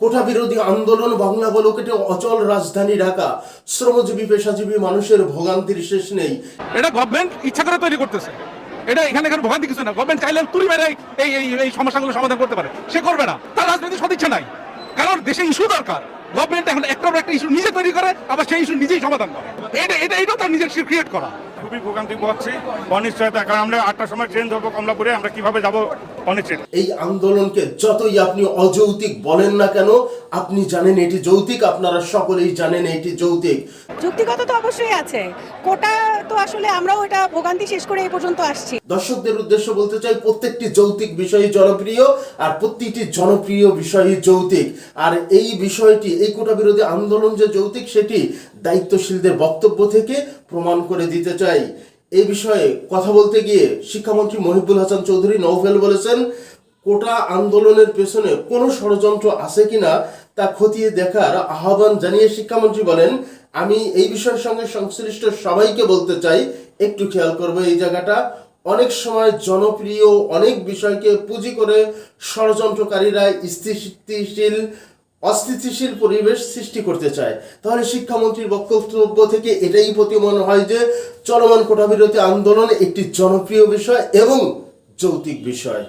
কোটা বিরোধী আন্দোলন, বাংলা বলকেটে অচল রাজধানী ঢাকা। শ্রমজীবী, পেশাজীবী মানুষের ভোগান্তির শেষ নেই। এটা গভর্নমেন্ট ইচ্ছা করে তৈরি করতেছে। এটা এখানে এখানে ভোগান্তি কিছু না। গভর্নমেন্ট চাইলে তুলি মেরে এই এই এই সমস্যাগুলো সমাধান করতে পারে। সে করবে না। তার রাজনৈতিক সদিচ্ছা নাই। কারণ দেশে ইস্যু দরকার। গভর্নমেন্ট এখন একটা একটা ইস্যু নিজে তৈরি করে, আবার সেই ইস্যু নিজেই সমাধান করে। এটা এটা, এটাও তার নিজের ক্রিয়েট করা। খুবই ভোগান্তি পাচ্ছি অনিশ্চয়তা। কারণ আমরা আটটার সময় ট্রেন ধরবো কমলাপুরে, আমরা কীভাবে যাব অনিশ্চিত। এই আন্দোলনকে যতই আপনি অযৌতিক বলেন না কেন আপনি জানেন এটি যৌতিক আপনারা সকলেই জানেন এটি যৌতিক। যুক্তিগত তো অবশ্যই আছে। কোটা তো আসলে আমরাও এটা ভোগান্তি শেষ করে এই পর্যন্ত আসছি। দর্শকদের উদ্দেশ্য বলতে চাই প্রত্যেকটি যৌতিক বিষয়ই জনপ্রিয় আর প্রত্যেকটি জনপ্রিয় বিষয়ই যৌতিক। আর এই বিষয়টি এই কোটা বিরোধী আন্দোলন যে যৌতিক সেটি দায়িত্বশীলদের বক্তব্য থেকে প্রমাণ করে দিতে চাই। এই বিষয়ে কথা বলতে গিয়ে শিক্ষামন্ত্রী মহিবুল হাসান চৌধুরী নৌফেল বলেছেন কোটা আন্দোলনের পেছনে কোনো ষড়যন্ত্র আছে কিনা তা খতিয়ে দেখার আহ্বান জানিয়ে শিক্ষামন্ত্রী বলেন, আমি এই বিষয়ের সঙ্গে সংশ্লিষ্ট সবাইকে বলতে চাই, একটু খেয়াল করব এই জায়গাটা। অনেক সময় জনপ্রিয় অনেক বিষয়কে পুঁজি করে ষড়যন্ত্রকারীরা স্থিতিশীল, অস্থিতিশীল পরিবেশ সৃষ্টি করতে চায়। তাহলে শিক্ষামন্ত্রীর বক্তব্য থেকে এটাই প্রতীয়মান হয় যে, চলমান কোটা বিরোধী আন্দোলন একটি জনপ্রিয় বিষয় এবং যৌতিক বিষয়।